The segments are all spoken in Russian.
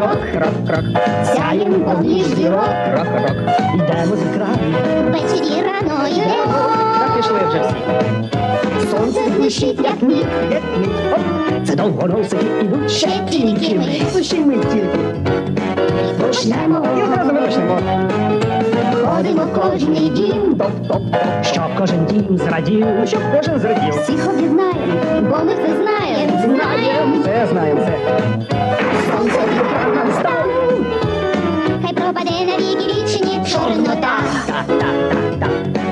зірок, крок, крок, Сяєм поміж зірок, крок, крок. Йдемо з краю. ввечері рано йдемо. Та пішли вже всі. Сонце блищить, як ніг, Як ні, оп, Це довгоносики ідуть. ще тільки ми Лише ми тільки. почнемо. І одразу ми почнемо. Ходимо кожний дім, Топ-топ-топ. Щоб кожен дім зрадів, щоб кожен зрадів. всіх об'єднаємо, бо ми все знаємо, знаємо. Все знаємо, все. Сонце відрано хай пропаде на віки вічні чорнота.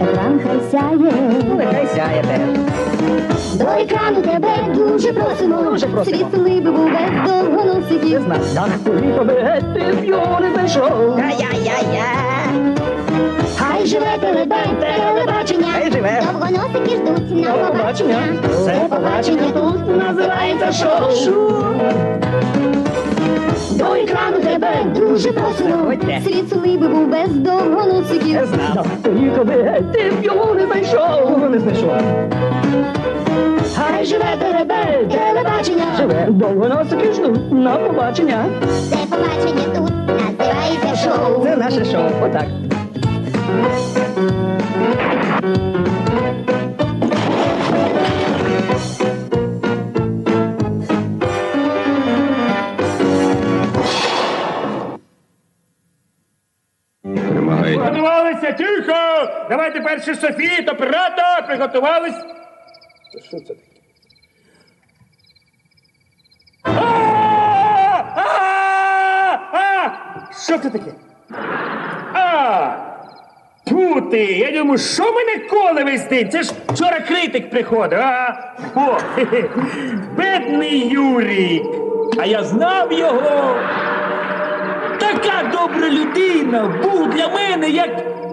Екран хай сяє, нехай сяє теж. до екрану тебе дуже просимо. Дуже просимо. Світ коли би був без довгоносиків. Дах тобі побети, б його не знайшов. Хай живе телебень, телебачення. Довгоносики ждуть на побачення. Це побачення тут називається шоу. До екрану тебе дуже просимо. Світ би був без довгоносиків. Знав. Тобі побети, б його не знайшов. Не знайшов. Хай живе телебень, телебачення. Живе, довго носики ждуть на побачення. Це побачення тут називається шоу. Це наше шоу. Отак. Тихо! Давайте перший софіт, оператор, приготувались. Та що це таке? Що це таке? А! Тьфу ти! Я думаю, що мене коле день? Це ж вчора критик приходив, а? О, бедний Юрік! А я знав його! Така добра людина був для мене як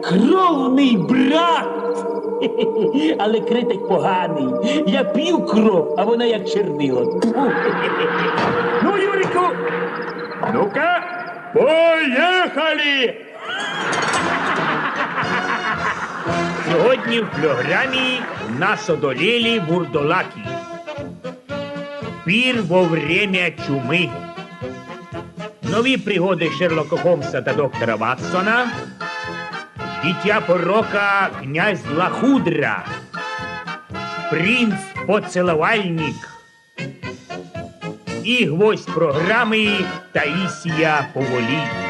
кровний брат. Але критик поганий. Я п'ю кров, а вона як чернило. Ну, Юріку, ну-ка, поїхали! Сьогодні в програмі нас одоліли бурдолаки. Пір во время чуми. Нові пригоди Шерлока Холмса та доктора Ватсона. Дитя порока князь Лахудра. Принц поцеловальник. І гвоздь програми Таїсія Поволі.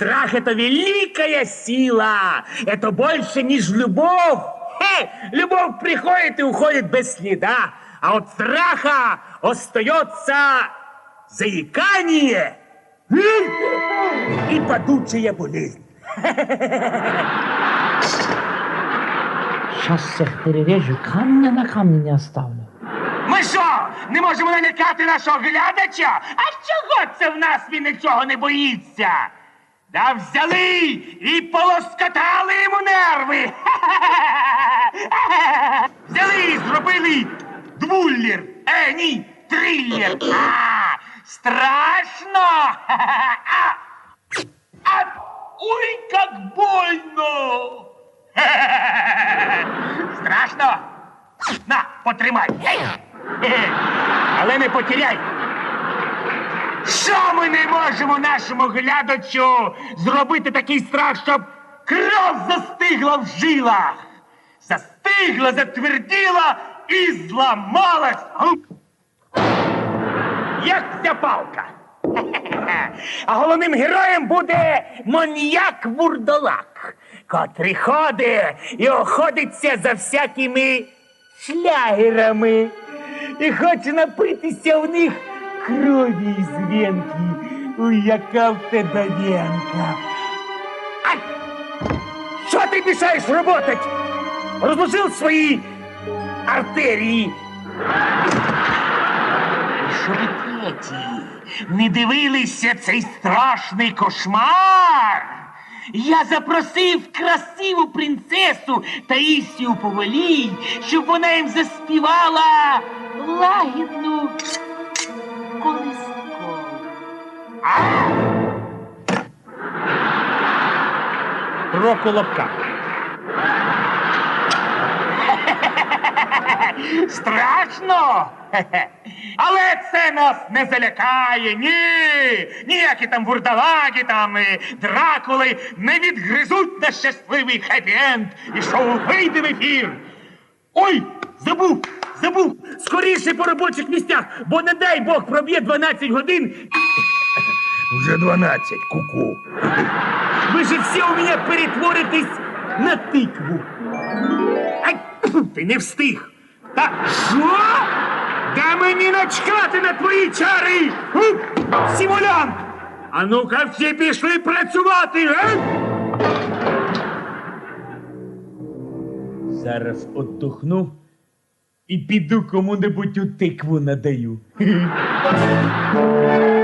Страх — это великая сила. Это больше, ніж любовь. Хе, любовь приходит и уходит без следа, а от страха остается заикание м, и падучая болезнь. Щас всех перережу, камня на камні не оставлю. Ми що, не можемо налякати нашого глядача? А чого це в нас він нічого не боїться? Да взяли і полоскатали йому нерви. Взяли і зробили двуллер. Е, ні, триллер. Страшно. А, ой, как больно. Страшно? На, потримай. Але не потеряй. Що ми не можемо нашому глядачу зробити такий страх, щоб кров застигла в жилах? Застигла, затверділа і зламалась. Як ця палка. А головним героєм буде маньяк вурдолак, котрий ходить і охотиться за всякими шлягерами і хоче напитися в них крові із венки. Ой, яка в тебе венка. Ай! Що ти мішаєш работать? Розложив свої артерії. Ви? Не дивилися цей страшний кошмар? Я запросив красиву принцесу Таїсію Повалій, щоб вона їм заспівала лагідну колискову. Про колобка. Страшно? Але це нас не залякає. Ні. Ніякі там вурдалаги, там і дракули не відгризуть наш щасливий хеппі-енд і шоу вийде в ефір. Ой, забув, забув. Скоріше по робочих місцях, бо не дай Бог проб'є 12 годин. Вже 12, куку. Ви же всі у мене перетворитесь на тикву. Ай, ти не встиг. Та що? Да мені начкати на твої чари! Гу! Симулянт! А ну-ка всі пішли працювати, а? Зараз отдохну і піду кому-небудь у тикву надаю.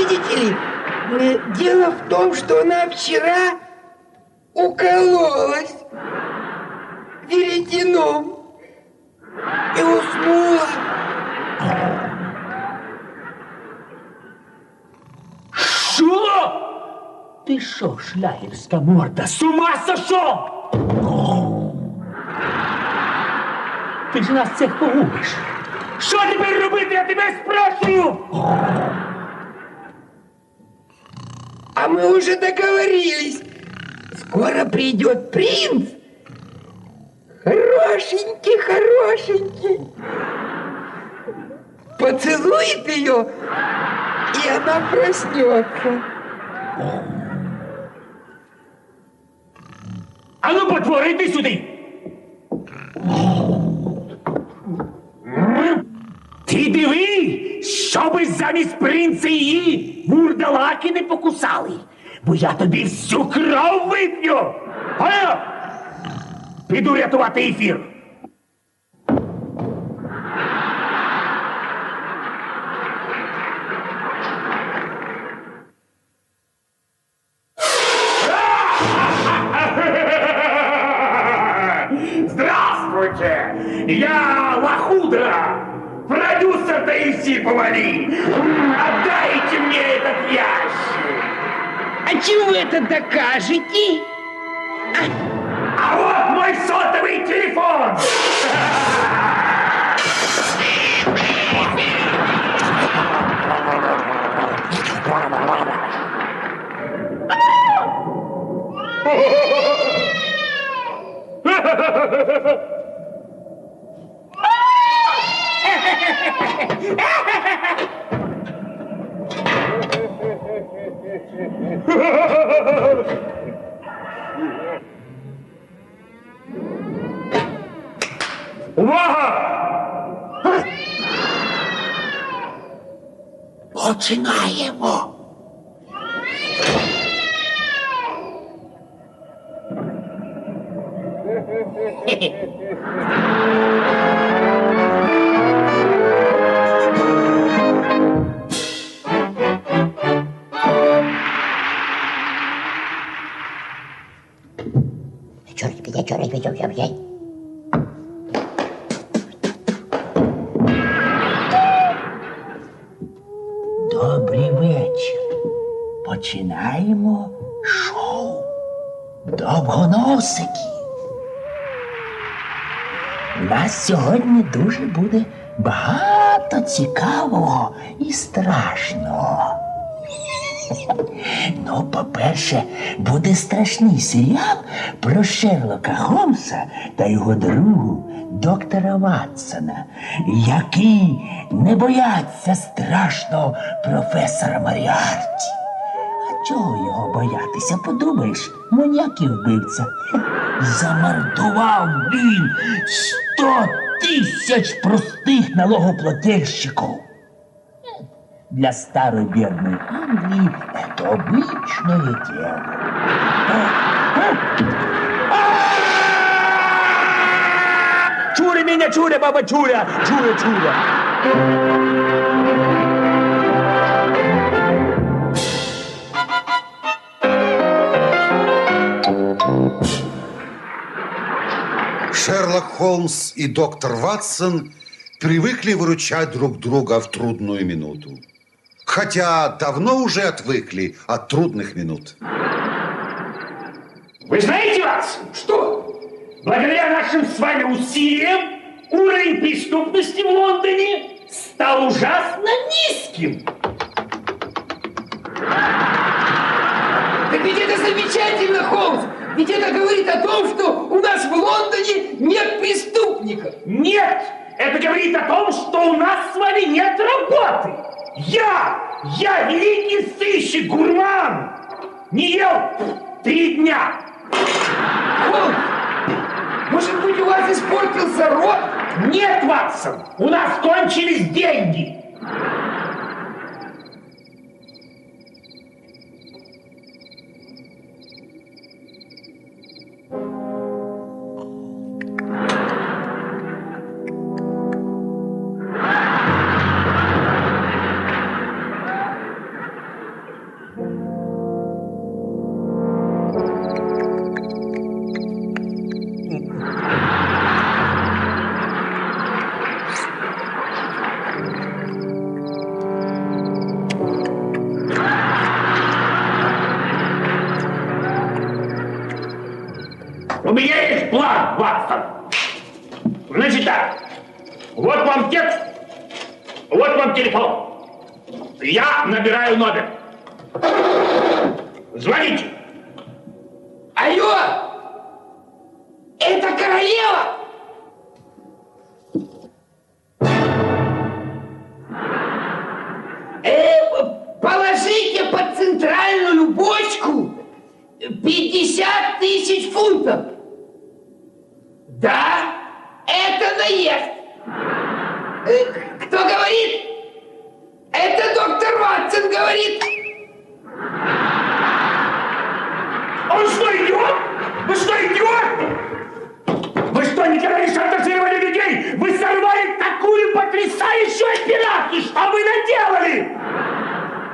Видите ли, э, дело в том, что она вчера укололась веретеном и уснула. Що? Ти що, шлягерська морда, з ума сошов? Ти ж нас цих погубиш. Що тепер робити, я тебе спрашиваю? А мы уже договорились. Скоро придет принц. Хорошенький, хорошенький. Поцелует ее, и она проснется. А ну, потвора, йди сюди. Ти диви, щоби замість принца її бурдалаки не покусали, бо я тобі всю кров вип'ю. Галя! Піду рятувати ефір. 我亲爱的我。Добрий вечір. Починаємо шоу Довгоносики. Нас сьогодні дуже буде багато цікавого і страшного. Ну, по-перше, буде страшний серіал про Шерлока Холмса та його другу доктора Ватсона, які не бояться страшного професора Маріарті. Чого його боятися? Подумаєш, маньяк і вбивця. Замардував він сто тисяч простих налогоплательщиків. Для старої бідної Англії це обичне тіло. Чури мене, чури, баба, чура, чура, чура. Шерлок Холмс и доктор Ватсон привыкли выручать друг друга в трудную минуту. Хотя давно уже отвыкли от трудных минут. Вы знаете, Ватсон, Что? благодаря нашим с вами усилиям уровень преступности в Лондоне стал ужасно низким. Так ведь это замечательно, Холмс! Ведь это говорит о том, что у нас в Лондоне нет преступников. Нет, это говорит о том, что у нас с вами нет работы. Я, я великий сыщик, гурман, не ел три дня. Холмс, может быть, у вас испортился рот? Нет, Ватсон, у нас кончились деньги. Телефон. Я набираю номер. Звоните. Алло! Это королева! Э, положите под центральную бочку 50 тысяч фунтов. Да, это наезд. Э, кто говорит? Это доктор Ватсон говорит. Он что, идиот? Вы что, идиот? Вы что, никогда не шантажировали людей? Вы сорвали такую потрясающую операцию! Что вы наделали?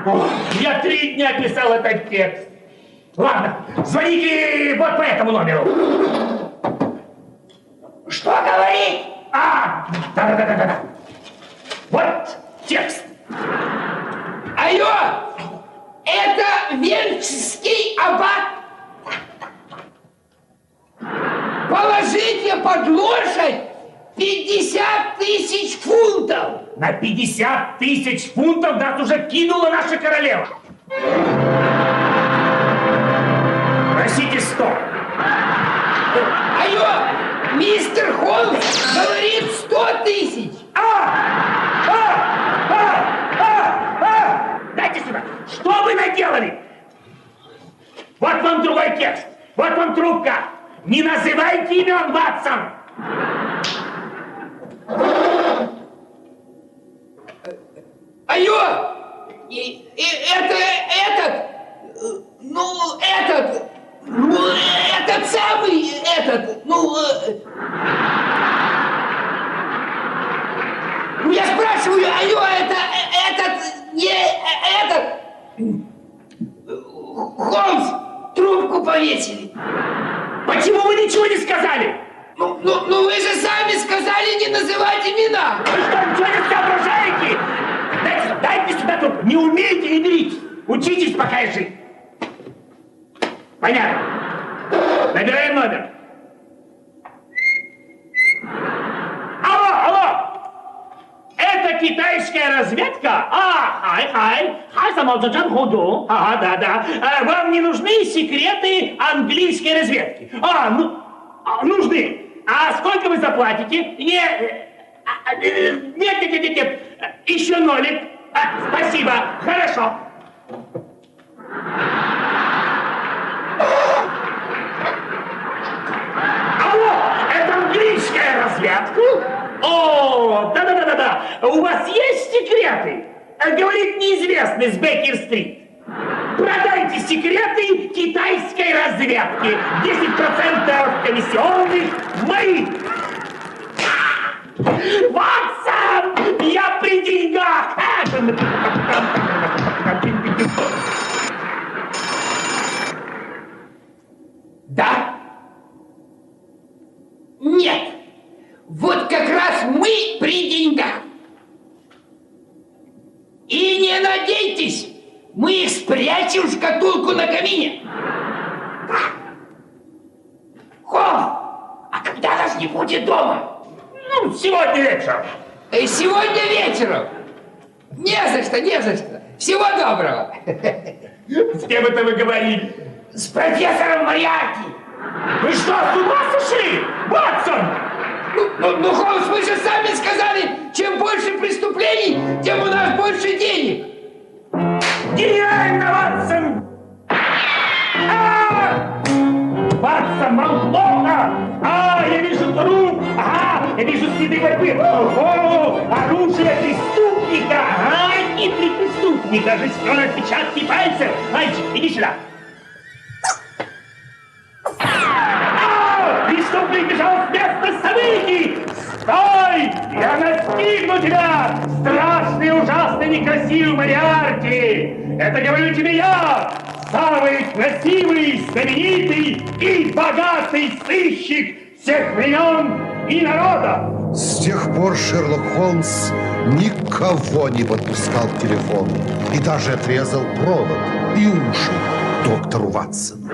Ох, я три дня писал этот текст. Ладно, звоните вот по этому номеру. Ну, этот, ну, этот самый, этот, ну, э, ну, я спрашиваю, алло, это, э, этот, не, э, этот, Холмс, трубку повесили. Почему вы ничего не сказали? Ну, ну, ну вы же сами сказали не называть имена. Вы что, ничего не соображаете? Дайте, дайте сюда трубку. Не умеете, не берите. Учитесь, пока я жив. Понятно. Набираем номер. Алло, алло! Это китайская разведка? А, хай, хай. Хай, самолджаджан худу. Ага, да, да. А, вам не нужны секреты английской разведки? А, ну, а, нужны. А сколько вы заплатите? Не, э, а, э, нет, нет, нет, нет. Еще нолик. А, спасибо, хорошо. Алло, это разведка? О, да-да-да-да-да. У вас есть секреты? Э, Говорит неизвестный с Беккер-стрит. Продайте секреты китайской разведки. 10% комиссионных мои. Ватсон, я при деньгах. Да? Нет. Вот как раз мы при деньгах. И не надейтесь, мы их спрячем в шкатулку на камине. Хо! А когда нас не будет дома? Ну, сегодня вечером. Э, Сегодня вечером. Не за что, не за что. Всего доброго. С кем это вы говорили? С профессором Мариарти. Вы что, с ума сошли? Ватсон! Ну, ну, Холмс, вы же сами сказали, чем больше преступлений, тем у нас больше денег. Гениально, Ватсон! А! Ватсон, вам плохо! А, я вижу труп! Ага, я вижу следы борьбы! Ого! Оружие преступника! Ага, хитрый преступник! Даже стер отпечатки пальцев! Мальчик, иди сюда! Преступник бежал с места событий! Стой! Я настигну тебя! Страшный, ужасный, некрасивый Мариарти! Это говорю тебе я! Самый красивый, знаменитый и богатый сыщик всех времен и народа! С тех пор Шерлок Холмс никого не подпускал к телефону и даже отрезал провод и уши доктору Ватсону.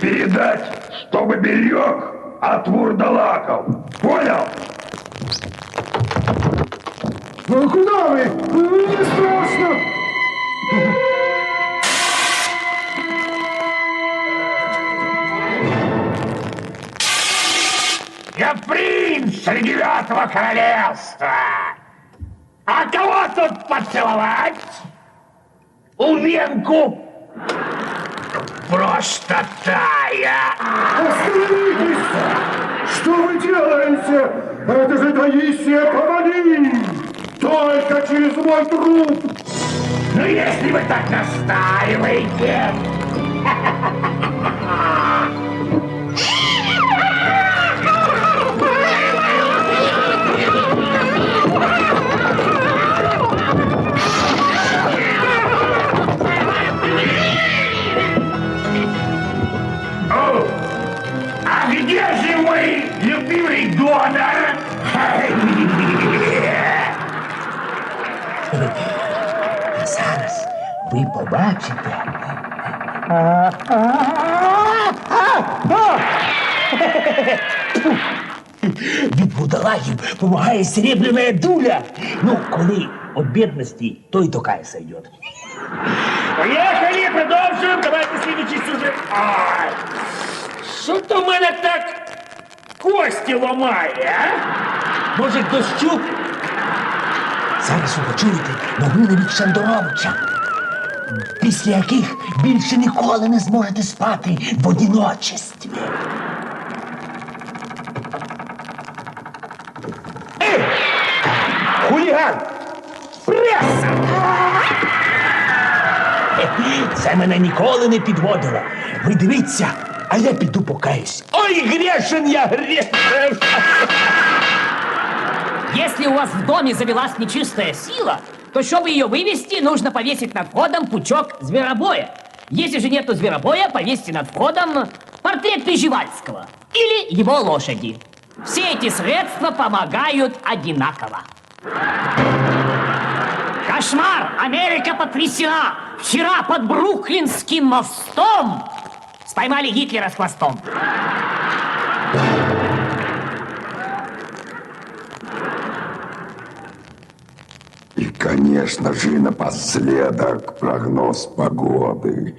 Передать, чтобы берег от вурдалаков. Понял? Ну куда вы? Не страшно! Я принц девятого королевства! А кого тут поцеловать? Увенку! Просто тая! Остановитесь! Что вы делаете? Это же Таисия Повали! Только через мой труп! Ну, если вы так настаиваете... любимый донор? Зараз ви побачите. Від вурдалаків допомагає серебряна дуля. Ну, коли від бідності, то й такая сойдет. Поїхали, продовжуємо. Давайте слідуючий сюжет. Ай, що то в мене так кості ламає, а? Може, дощу? Зараз ви почуєте новини від Шандоровича, після яких більше ніколи не зможете спати в одиночестві. Хуліган! Преса! Це мене ніколи не підводило. Ви дивіться, а я піду покаюсь. Ой, грешен я, грешен! Если у вас в доме завелась нечистая сила, то чтобы ее вывести, нужно повесить над входом пучок зверобоя. Если же нету зверобоя, повесьте над входом портрет Приживальского или его лошади. Все эти средства помогают одинаково. Кошмар! Америка потрясена! Вчера под Бруклинским мостом споймали Гитлера с хвостом. Конечно же, напоследок прогноз погоды.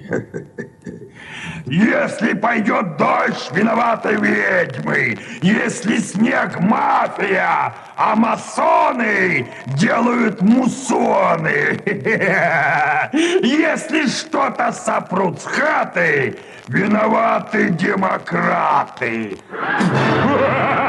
Если пойдет дождь, виноваты ведьмы. Если снег мафия, а масоны делают мусоны. Если что-то сопрут с хаты, виноваты демократы. Вы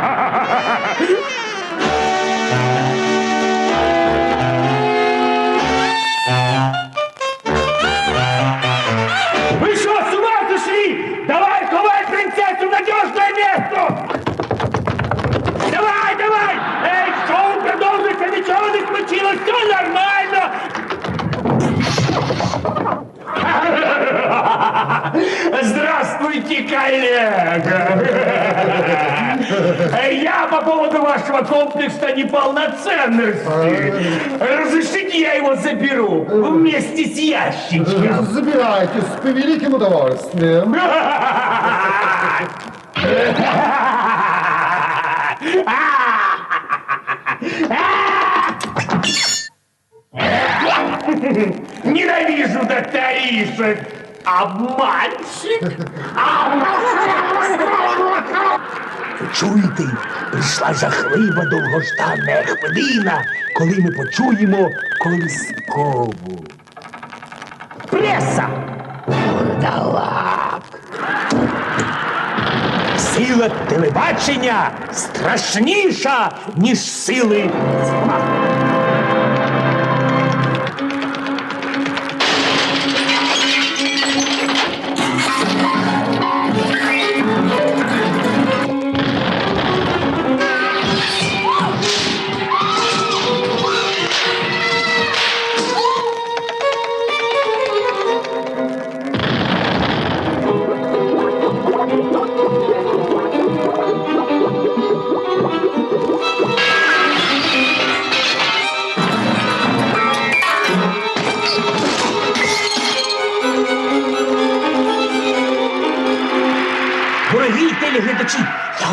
Разрешите, я его заберу вместе с ящичком. Забирайтесь с превеликим удовольствием. Ненавижу докторишек! Обманщик! Ви чуєте? Прийшла жахлива довгождана хвилина, коли ми почуємо колискову. Преса! Бурдалак! Сила телебачення страшніша, ніж сили зла.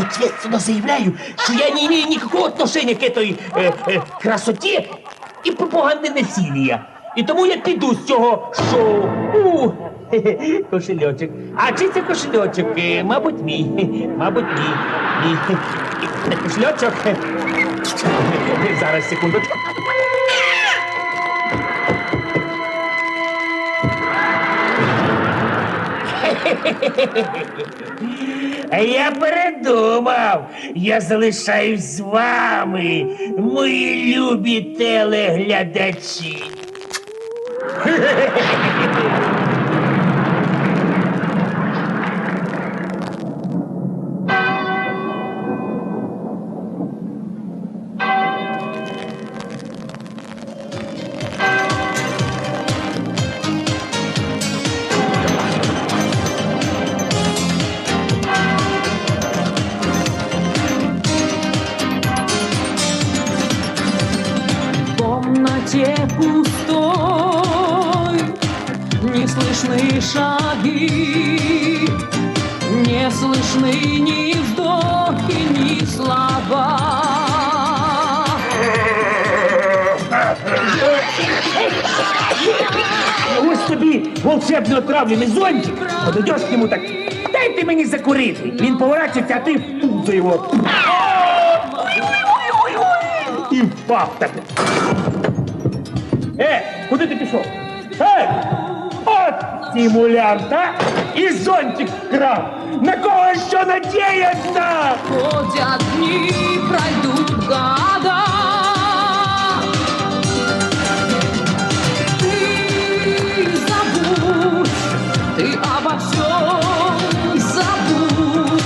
ответственно заявляю, что я не имею никакого отношения к этой э, э, красоте і пропаганди насилия. І тому я піду з цього шоу. У, хе-хе, кошельочок. А чи це кошельочок? Е, Мабуть, мій. Мабуть, мій. Мій. Е, Кошельочок. Зараз, секундочку. А я передумав. Я залишаюсь з вами, мої любі телеглядачі. Тобі волшебно отравлений зонтик. Подойдеш к нему так. Дайте мені закурити. Він поворачується, а ти в пузо його. І впав так. Е, куди ти пішов? Ей! От симулянт, а? І зонтик вкрав. На кого що надіяться? Ходят дни, пройдут года всем забудь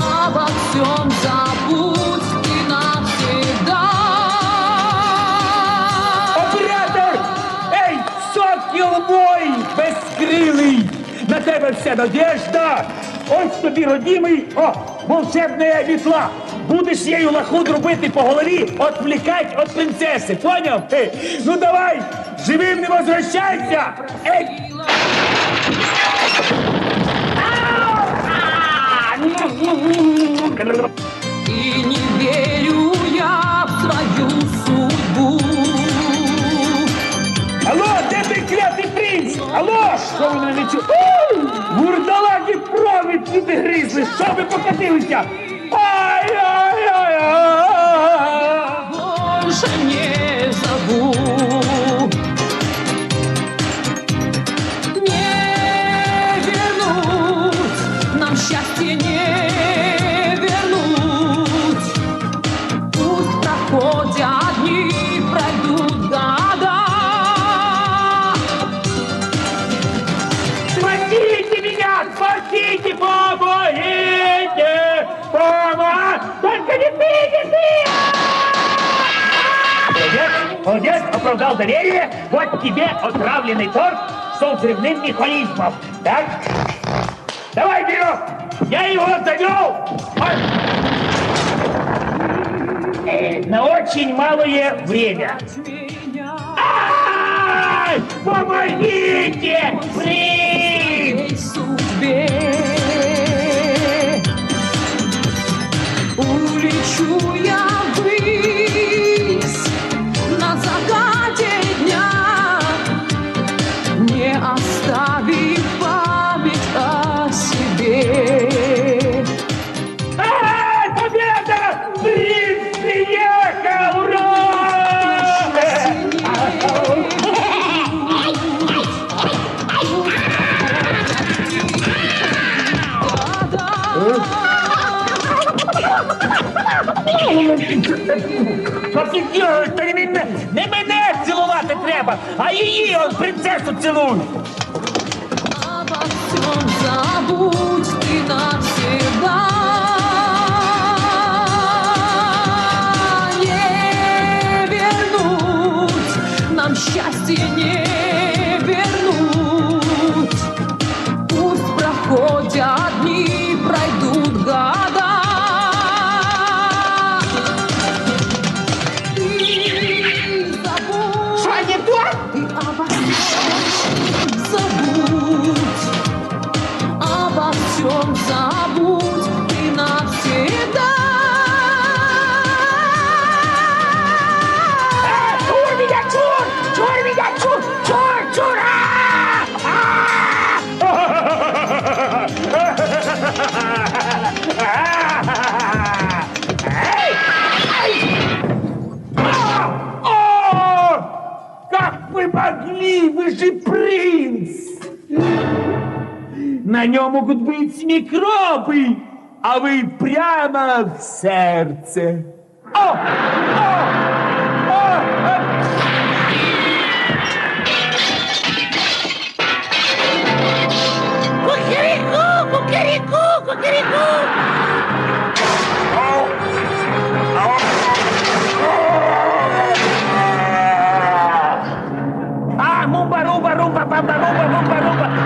Обо всем забудь ты навсегда Оператор! Ей, сотки убой! Без На тебе вся надежда. Ось тобі, родімий, о, волшебна вітла. Будеш її лаху робити по голові, отвлікать від принцеси, поняв? Ну давай, живим не возвращайся! Ей! И не верю я в свою судьбу. Алло, де ти клятий принц? Алло, що ви не чу? Вурдалаги провід відгризли, що ви покатилися? Ай-яй-яй-яй! Больше не Молодец, оправдал доверие. Вот тебе отравленный торт с взрывным механизмом. Так? Давай, вперед! Я его завел! Э, на очень малое время. Помогите! Блин! Офігеть, та не мене, не мене цілувати треба, а її, он, принцесу цілуй! Обо всем забудь на нем могут быть микробы, а вы прямо в сердце. О! О! Кукареку, кукареку! rumba, rumba, rumba, rumba, rumba.